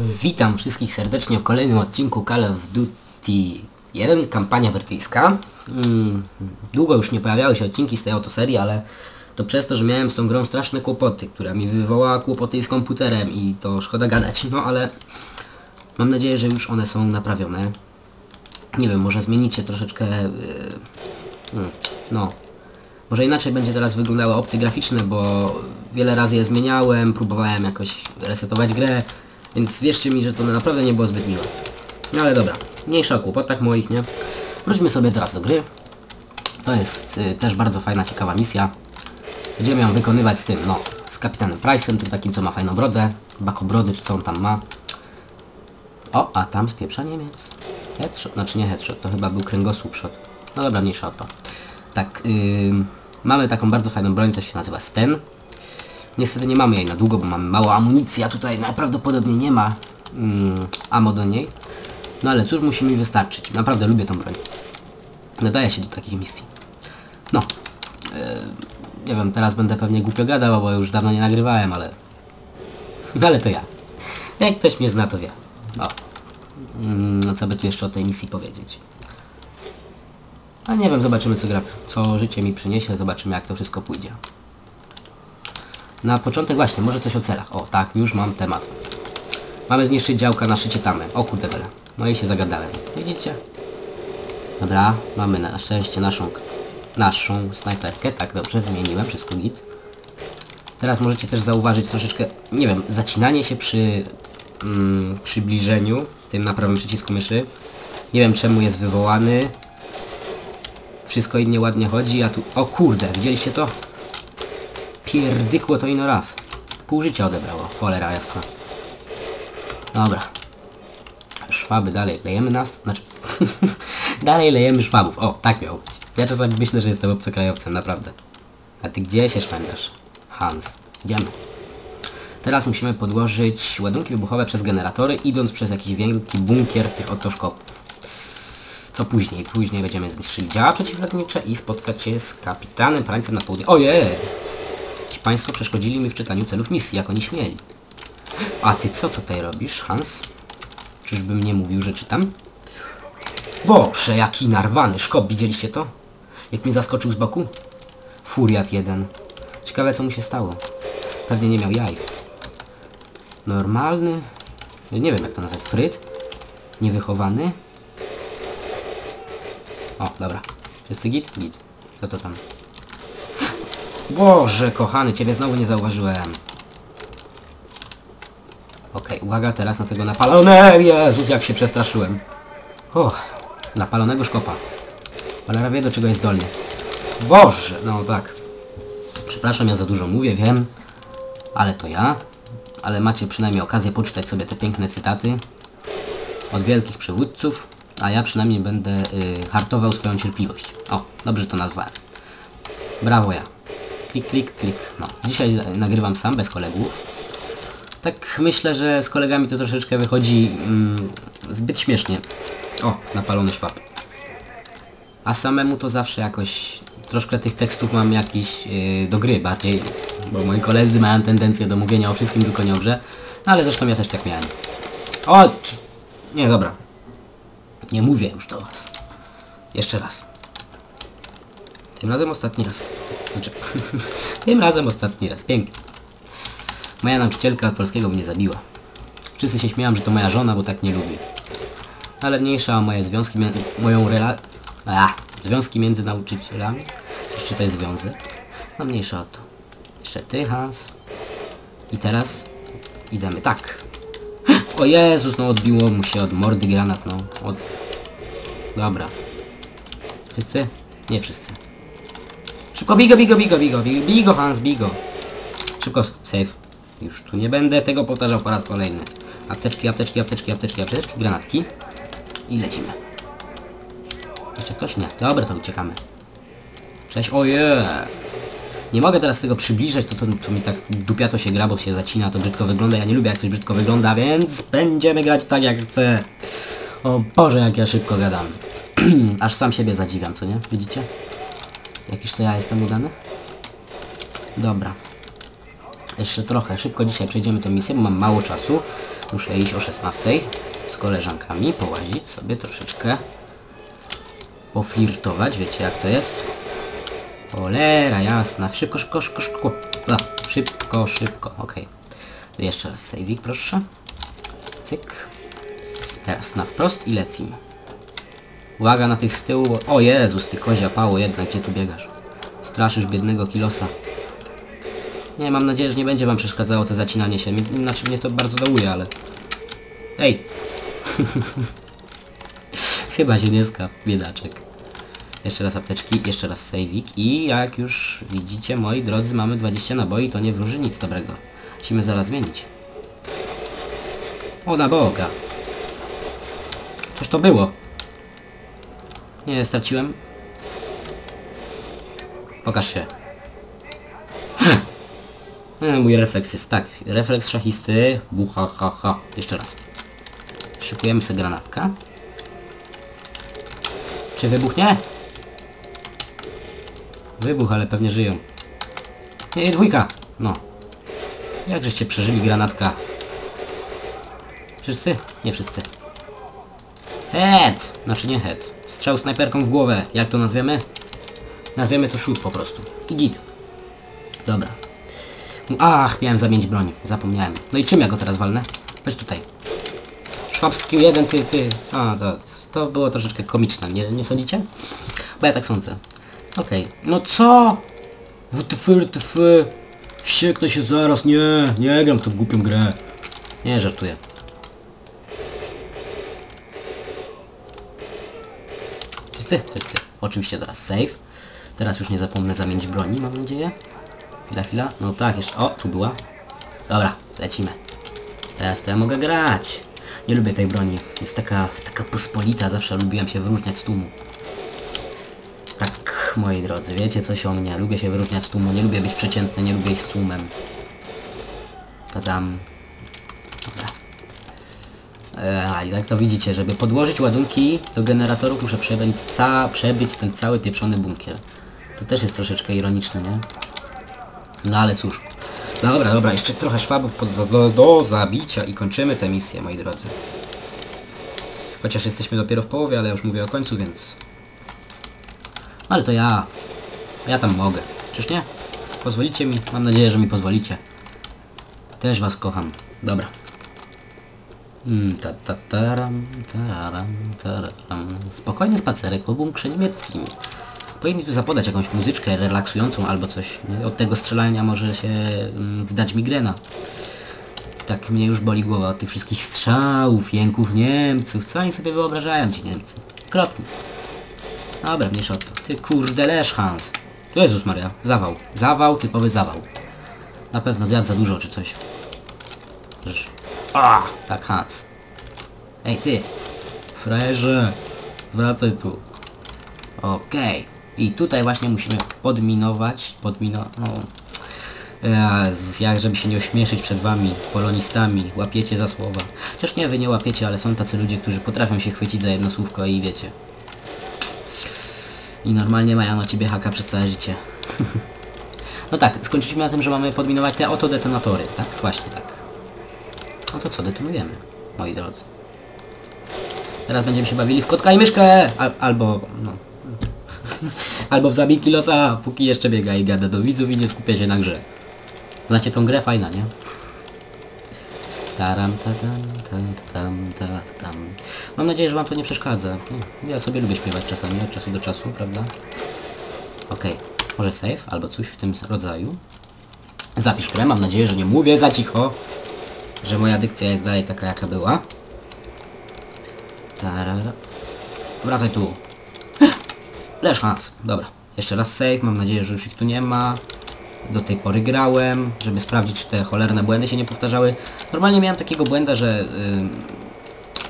Witam wszystkich serdecznie w kolejnym odcinku Call of Duty 1, kampania brytyjska. Mm, długo już nie pojawiały się odcinki z tej oto serii, ale to przez to, że miałem z tą grą straszne kłopoty, która mi wywołała kłopoty z komputerem i to szkoda gadać, no ale mam nadzieję, że już one są naprawione. Nie wiem, może zmienicie troszeczkę... Yy, no, może inaczej będzie teraz wyglądały opcje graficzne, bo wiele razy je zmieniałem, próbowałem jakoś resetować grę, więc wierzcie mi, że to naprawdę nie było zbyt miłe. No ale dobra, mniejsza o kłopotach moich, nie? Wróćmy sobie teraz do gry. To jest y, też bardzo fajna, ciekawa misja. Będziemy ją wykonywać z tym, no, z kapitanem Price'em, tym takim, co ma fajną brodę, bakobrody, czy co on tam ma. O, a tam spieprza Niemiec. Headshot, znaczy nie headshot, to chyba był kręgosłup shot. No dobra, mniejsza o to. Tak, mamy taką bardzo fajną broń, to się nazywa Sten. Niestety nie mamy jej na długo, bo mamy mało amunicji, a tutaj najprawdopodobniej nie ma mm, ammo do niej. No ale cóż, musi mi wystarczyć. Naprawdę lubię tą broń. Nadaje się do takich misji. No. Yy, nie wiem, teraz będę pewnie głupio gadał, bo już dawno nie nagrywałem, ale... ale to ja. Jak ktoś mnie zna, to wie. O. Mm, no co by tu jeszcze o tej misji powiedzieć? A nie wiem, zobaczymy co gra, co życie mi przyniesie, zobaczymy jak to wszystko pójdzie. Na początek właśnie, może coś o celach. O, tak, już mam temat. Mamy zniszczyć działka na szczycie tamy. O kurde bele. No i się zagadałem. Widzicie? Dobra, mamy na szczęście naszą naszą snajperkę. Tak, dobrze, wymieniłem wszystko git. Teraz możecie też zauważyć troszeczkę, nie wiem, zacinanie się przy mm, przybliżeniu, tym na prawym przycisku myszy. Nie wiem czemu jest wywołany. Wszystko innie ładnie chodzi, a tu... O kurde, widzieliście to? Pierdykło to ino raz. Pół życia odebrało, cholera jasna. Dobra. Szwaby dalej lejemy nas, znaczy... dalej lejemy szwabów, o, tak miało być. Ja czasami myślę, że jestem obcokrajowcem, naprawdę. A ty gdzie się szwędasz? Hans, idziemy. Teraz musimy podłożyć ładunki wybuchowe przez generatory, idąc przez jakiś wielki bunkier tych oto szkopów. Co później? Później będziemy zniszczyli działa przeciwlotnicze i spotkać się z kapitanem Prańcem na południe. Ojej! Ci państwo przeszkodzili mi w czytaniu celów misji, jak oni śmieli. A ty co tutaj robisz, Hans? Czyżbym nie mówił, że czytam? Boże, jaki narwany szkop, widzieliście to? Jak mnie zaskoczył z boku? Furiat jeden. Ciekawe co mu się stało. Pewnie nie miał jaj. Normalny... Nie wiem jak to nazwać. Fryt? Niewychowany? O, dobra. Wszyscy git? Git. Co to tam? Boże, kochany, ciebie znowu nie zauważyłem. Okej, uwaga teraz na tego napalone... Jezus, jak się przestraszyłem. Och, napalonego szkopa. Cholera wie do czego jest zdolny. Boże, no tak. Przepraszam, ja za dużo mówię, wiem. Ale to ja. Ale macie przynajmniej okazję poczytać sobie te piękne cytaty od wielkich przywódców, a ja przynajmniej będę y, hartował swoją cierpliwość. O, dobrze to nazwałem. Brawo ja. Klik, klik, klik. No, dzisiaj nagrywam sam, bez kolegów. Tak myślę, że z kolegami to troszeczkę wychodzi mm, zbyt śmiesznie. O, napalony szwab. A samemu to zawsze jakoś... Troszkę tych tekstów mam jakiś yy, do gry bardziej, bo moi koledzy mają tendencję do mówienia o wszystkim tylko nie o grze. No ale zresztą ja też tak miałem. O! Nie, dobra. Nie mówię już do was. Jeszcze raz. Tym razem ostatni raz. Znaczy, tym razem ostatni raz. Pięknie. Moja nauczycielka polskiego mnie zabiła. Wszyscy się śmieją, że to moja żona, bo tak nie lubi. Ale mniejsza o moje związki, moją rela... A, związki między nauczycielami. Jeszcze to jest związek. No mniejsza o to. Jeszcze ty, Hans. I teraz idziemy tak. O Jezus, no odbiło mu się od mordy granat, no. Od... Dobra. Wszyscy? Nie wszyscy. Szybko, bigo, bigo, bigo, bigo, bigo, bigo, Hans, bigo. Szybko, save. Już tu nie będę tego powtarzał po raz kolejny. Apteczki, apteczki, apteczki, apteczki, apteczki, granatki. I lecimy. Jeszcze ktoś? Nie. Dobra, to uciekamy. Cześć, oje. Nie mogę teraz tego przybliżać, to, to, to mi tak dupia to się gra, bo się zacina, to brzydko wygląda. Ja nie lubię jak coś brzydko wygląda, więc będziemy grać tak jak chcę. O Boże, jak ja szybko gadam. Aż sam siebie zadziwiam, co nie? Widzicie? Jakiż to ja jestem udany? Dobra. Jeszcze trochę, szybko dzisiaj przejdziemy tę misję, bo mam mało czasu. Muszę iść o 16 z koleżankami, połazić sobie troszeczkę. Poflirtować, wiecie jak to jest? Cholera jasna. Szybko, szybko, szybko, szybko. A, szybko, szybko, okej. Jeszcze raz sejwik, proszę. Cyk. Teraz na wprost i lecimy. Uwaga na tych z tyłu, bo... O Jezus, ty kozia pało jednak, gdzie tu biegasz? Straszysz biednego kilosa. Nie, mam nadzieję, że nie będzie wam przeszkadzało to zacinanie się. Mi- Znaczy mnie to bardzo dołuje, ale... Ej! Chyba się nie skap, biedaczek. Jeszcze raz apteczki, jeszcze raz sejwik i jak już widzicie, moi drodzy, mamy 20 naboi, to nie wróży nic dobrego. Musimy zaraz zmienić. O na Boga! Cóż to było? Nie, straciłem. Pokaż się. E, Mój refleks jest tak. Refleks szachisty. Bucha, ha, ha. Jeszcze raz. Szykujemy sobie granatka. Czy wybuchnie? Wybuch, ale pewnie żyją. Nie, dwójka! No. Jak żeście przeżyli granatka? Wszyscy? Nie wszyscy. Head! Znaczy nie head. Strzał snajperką w głowę. Jak to nazwiemy? Nazwiemy to shoot po prostu. I git. Dobra. Ach, miałem zamienić broń. Zapomniałem. No i czym ja go teraz walnę? Chodź tutaj. Szwabski jeden, ty, ty. A, to, to było troszeczkę komiczne, nie, nie sądzicie? Bo ja tak sądzę. Okej. No co? WTF, WTF. Wsieknę się zaraz, nie, nie gram tą głupią grę. Nie, żartuję. Oczywiście teraz save. Teraz już nie zapomnę zamienić broni, mam nadzieję. Chwila, chwila. No tak, jeszcze... O, tu była. Dobra, lecimy. Teraz to ja mogę grać. Nie lubię tej broni. Jest taka, taka pospolita, zawsze lubiłem się wyróżniać z tłumu. Tak, moi drodzy, wiecie coś o mnie. Lubię się wyróżniać z tłumu, nie lubię być przeciętny, nie lubię iść z tłumem. Tadam. E, A i tak to widzicie, żeby podłożyć ładunki do generatorów muszę przebyć, ca przebyć ten cały pieprzony bunkier. To też jest troszeczkę ironiczne, nie? No ale cóż. Dobra, dobra, jeszcze trochę szwabów do, do, do zabicia i kończymy tę misję, moi drodzy. Chociaż jesteśmy dopiero w połowie, ale już mówię o końcu, więc... Ale to ja... Ja tam mogę. Czyż nie? Pozwolicie mi? Mam nadzieję, że mi pozwolicie. Też was kocham. Dobra. Mm, ta, ta, taram, tararam, tararam. Spokojny spacerek po bunkrze niemieckim. Powinni tu zapodać jakąś muzyczkę relaksującą albo coś. Nie? Od tego strzelania może się mm, zdać migrena. Tak mnie już boli głowa od tych wszystkich strzałów, jęków Niemców. Co oni sobie wyobrażają ci Niemcy? Krotni. Dobra, mniejsza o to. Ty kurde leż Hans. Jezus Maria, zawał. Zawał, typowy zawał. Na pewno zjadł za dużo czy coś. A, tak Hans. Ej ty, frajerze, wracaj tu. Okej. I tutaj właśnie musimy podminować, podmino... No, jak żeby się nie ośmieszyć przed wami, polonistami, łapiecie za słowa. Chociaż nie, wy nie łapiecie, ale są tacy ludzie, którzy potrafią się chwycić za jedno słówko i wiecie. I normalnie mają na ciebie haka przez całe życie. no tak, skończyliśmy na tym, że mamy podminować te oto detonatory, tak? Właśnie tak. No to co, detonujemy, moi drodzy. Teraz będziemy się bawili w kotka i myszkę! Al albo, no... albo w zabijki losa, póki jeszcze biega i gada do widzów i nie skupia się na grze. Znacie tą grę? Fajna, nie? Taram, tatam, tam, tam, tam, tam. Mam nadzieję, że wam to nie przeszkadza. No, Ja sobie lubię śpiewać czasami, od czasu do czasu, prawda? Okej, może save albo coś w tym rodzaju. Zapisz grę, mam nadzieję, że nie mówię za cicho. Że moja dykcja jest dalej taka jaka była. Tarara. Wracaj tu. Leż Hans. Dobra. Jeszcze raz save. Mam nadzieję, że już ich tu nie ma. Do tej pory grałem, żeby sprawdzić, czy te cholerne błędy się nie powtarzały. Normalnie miałem takiego błęda, że... ym,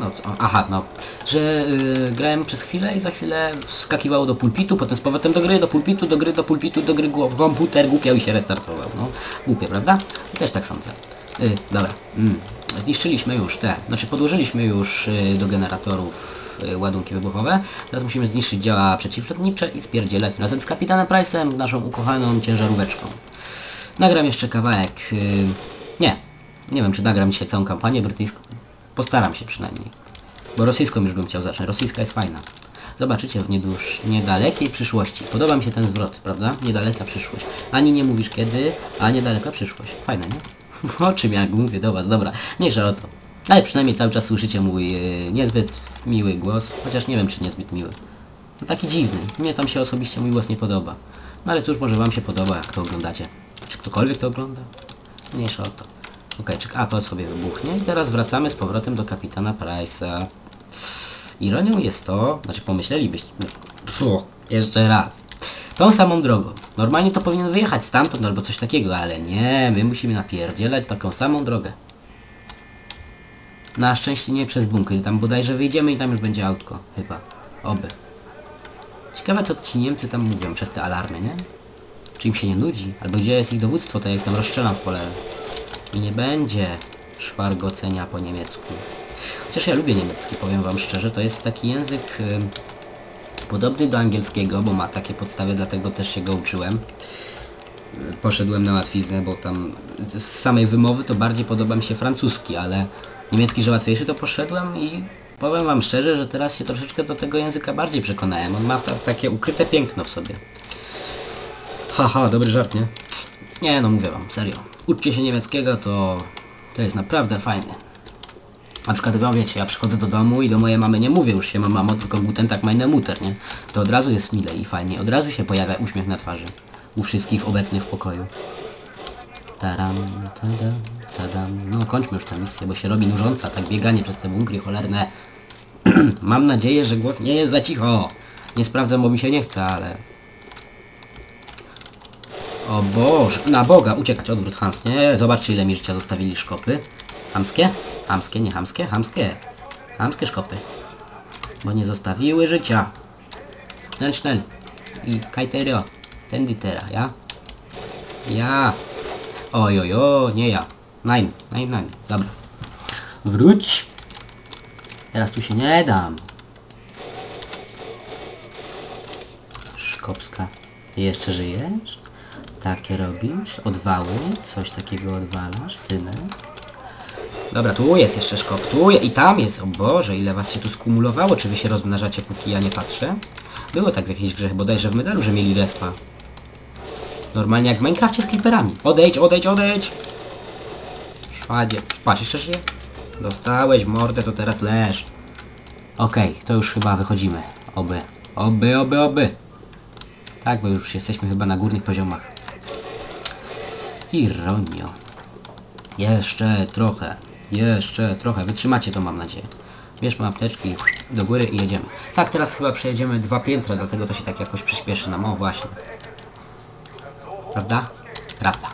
no co, aha, no. Że yy, grałem przez chwilę i za chwilę wskakiwało do pulpitu, potem z powrotem do gry, do pulpitu, do gry, do pulpitu, do gry, komputer głupiał i się restartował, no. Głupie, prawda? I też tak sądzę. Yy, dobra. Mm. Zniszczyliśmy już te, znaczy podłożyliśmy już yy, do generatorów yy, ładunki wybuchowe. Teraz musimy zniszczyć działa przeciwlotnicze i spierdzielać razem z kapitanem Price'em, naszą ukochaną ciężaróweczką. Nagram jeszcze kawałek, yy, nie, Nie wiem, czy nagram dzisiaj całą kampanię brytyjską. Postaram się przynajmniej. Bo rosyjską już bym chciał zacząć. Rosyjska jest fajna. Zobaczycie w niedłuż, niedalekiej przyszłości. Podoba mi się ten zwrot, prawda? Niedaleka przyszłość. Ani nie mówisz kiedy, a niedaleka przyszłość. Fajne, nie? O czym ja mówię do was, dobra. Mniejsza o to. Ale przynajmniej cały czas słyszycie mój yy, niezbyt miły głos. Chociaż nie wiem, czy niezbyt miły. No taki dziwny. Mnie tam się osobiście mój głos nie podoba. No ale cóż, może wam się podoba, jak to oglądacie. Czy ktokolwiek to ogląda? Mniejsza o to. Okej, okay, a to sobie wybuchnie. I teraz wracamy z powrotem do kapitana Price'a. Ironią jest to, znaczy pomyślelibyście, Puh, jeszcze raz, tą samą drogą. Normalnie to powinien wyjechać stamtąd albo coś takiego, ale nie, my musimy napierdzielać taką samą drogę. Na szczęście nie przez bunkier, tam bodajże wyjdziemy i tam już będzie autko, chyba. Oby. Ciekawe co ci Niemcy tam mówią przez te alarmy, nie? Czy im się nie nudzi? Albo gdzie jest ich dowództwo, tak jak tam rozstrzelam w pole. I nie będzie szwargocenia po niemiecku. Chociaż ja lubię niemiecki, powiem wam szczerze, to jest taki język y, podobny do angielskiego, bo ma takie podstawy, dlatego też się go uczyłem. Poszedłem na łatwiznę, bo tam z samej wymowy to bardziej podoba mi się francuski, ale niemiecki, że łatwiejszy, to poszedłem i powiem wam szczerze, że teraz się troszeczkę do tego języka bardziej przekonałem. On ma ta, takie ukryte piękno w sobie. Haha, dobry żart, nie? Nie, no mówię wam, serio. Uczcie się niemieckiego, to to jest naprawdę fajne. Na przykład, no wiecie, ja przychodzę do domu i do mojej mamy nie mówię już się mam mamo, tylko guten tak meine Mutter, nie? To od razu jest mile i fajnie, od razu się pojawia uśmiech na twarzy. U wszystkich obecnych w pokoju. Taram, tadam, tadam. No kończmy już tę misję, bo się robi nużąca, tak bieganie przez te bunkry cholerne. mam nadzieję, że głos nie jest za cicho. Nie sprawdzam, bo mi się nie chce, ale... O Boże, na Boga, uciekać, odwrót Hans, nie? Zobaczcie ile mi życia zostawili szkopy. Hamskie? Hamskie, nie hamskie? Hamskie. Hamskie szkopy. Bo nie zostawiły życia. Schnell, schnell. I kajterio. Ten ditera, ja? Ja. Oj, oj, oj, nie ja. Nein, nein, nein. Dobra. Wróć. Teraz tu się nie dam. Szkopska. Jeszcze żyjesz? Takie robisz? Odwały? Coś takiego odwalasz, synek? Dobra, tu jest jeszcze szkop, tu i tam jest, o Boże, ile was się tu skumulowało, czy wy się rozmnażacie, póki ja nie patrzę? Było tak w jakiejś grze, bodajże w medalu, że mieli respa. Normalnie jak w Minecrafcie z creeperami. Odejdź, odejdź, odejdź! Szwadzie. Patrz, jeszcze żyje? Dostałeś mordę, to teraz leż. Okej, okay, to już chyba wychodzimy. Oby. Oby, oby, oby. Tak, bo już jesteśmy chyba na górnych poziomach. Ironio. Jeszcze trochę. Jeszcze trochę. Wytrzymacie to mam nadzieję. Bierzmy apteczki do góry i jedziemy. Tak, teraz chyba przejedziemy dwa piętra, dlatego to się tak jakoś przyspieszy nam. O, właśnie. Prawda? Prawda.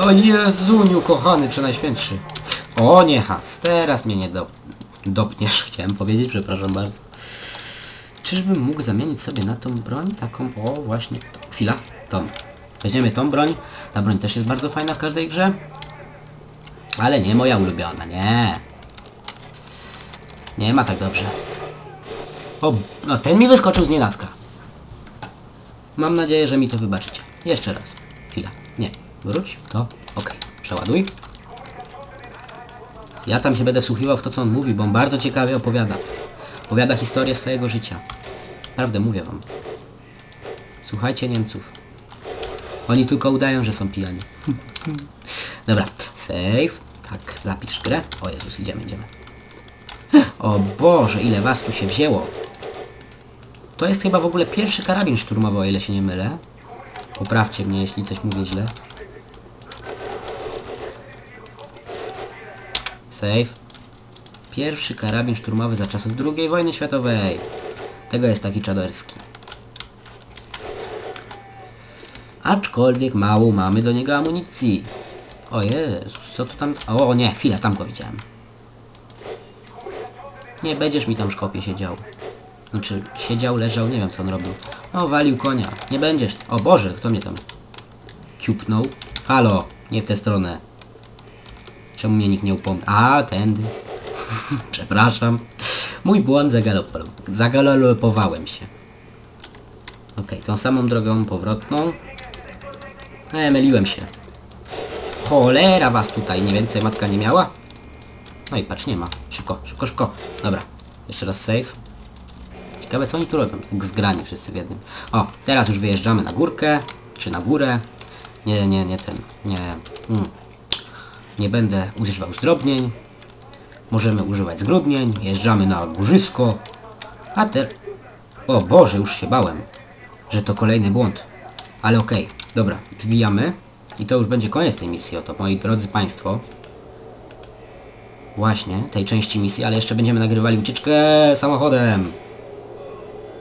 O Jezuniu, kochany, przenajświętszy. O nie, Hans, teraz mnie nie do... dopniesz, chciałem powiedzieć, przepraszam bardzo. Czyżbym mógł zamienić sobie na tą broń? Taką, o właśnie, chwila, tą. Weźmiemy tą broń. Ta broń też jest bardzo fajna w każdej grze. Ale nie moja ulubiona, nie. Nie ma tak dobrze. O, no ten mi wyskoczył z nienacka. Mam nadzieję, że mi to wybaczycie. Jeszcze raz. Chwila. Nie. Wróć. To. Ok. Przeładuj. Ja tam się będę wsłuchiwał w to, co on mówi, bo on bardzo ciekawie opowiada. Opowiada historię swojego życia. Prawdę mówię wam. Słuchajcie Niemców. Oni tylko udają, że są pijani. Dobra. Save. Tak, zapisz grę. O Jezus, idziemy, idziemy. O Boże, ile was tu się wzięło. To jest chyba w ogóle pierwszy karabin szturmowy, o ile się nie mylę. Poprawcie mnie, jeśli coś mówię źle. Save. Pierwszy karabin szturmowy za czasów II wojny światowej. Tego jest taki czaderski. Aczkolwiek mało mamy do niego amunicji. O Jezus, co tu tam... O nie, chwila, tam go widziałem. Nie będziesz mi tam szkopie siedział. Znaczy, siedział, leżał, nie wiem co on robił. O, walił konia. Nie będziesz. O Boże, kto mnie tam ciupnął? Halo, nie w tę stronę. Czemu mnie nikt nie upomniał? A, tędy. Przepraszam. Mój błąd, zagalopowałem się. Okej, okay, tą samą drogą powrotną. E, myliłem się. Cholera was tutaj, nie więcej matka nie miała? No i patrz, nie ma. Szybko, szybko, szybko. Dobra, jeszcze raz save. Ciekawe co oni tu robią. Zgrani wszyscy w jednym. O, teraz już wyjeżdżamy na górkę, czy na górę. Nie, nie, nie ten, nie. Mm. Nie będę używał zdrobnień. Możemy używać zgrudnień. Jeżdżamy na górzysko. A te... O Boże, już się bałem, że to kolejny błąd. Ale okej, dobra, wbijamy. I to już będzie koniec tej misji, oto moi drodzy Państwo. Właśnie, tej części misji, ale jeszcze będziemy nagrywali ucieczkę samochodem.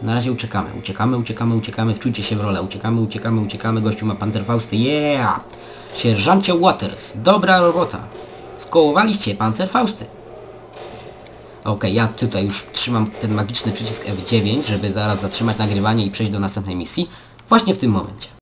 Na razie uciekamy, uciekamy, uciekamy, uciekamy, wczujcie się w rolę, uciekamy, uciekamy, uciekamy, gościu ma Panterfausty, yeah! Sierżancie Waters, dobra robota. Skołowaliście Panzerfausty. Okej, ja tutaj już trzymam ten magiczny przycisk F9, żeby zaraz zatrzymać nagrywanie i przejść do następnej misji. Właśnie w tym momencie.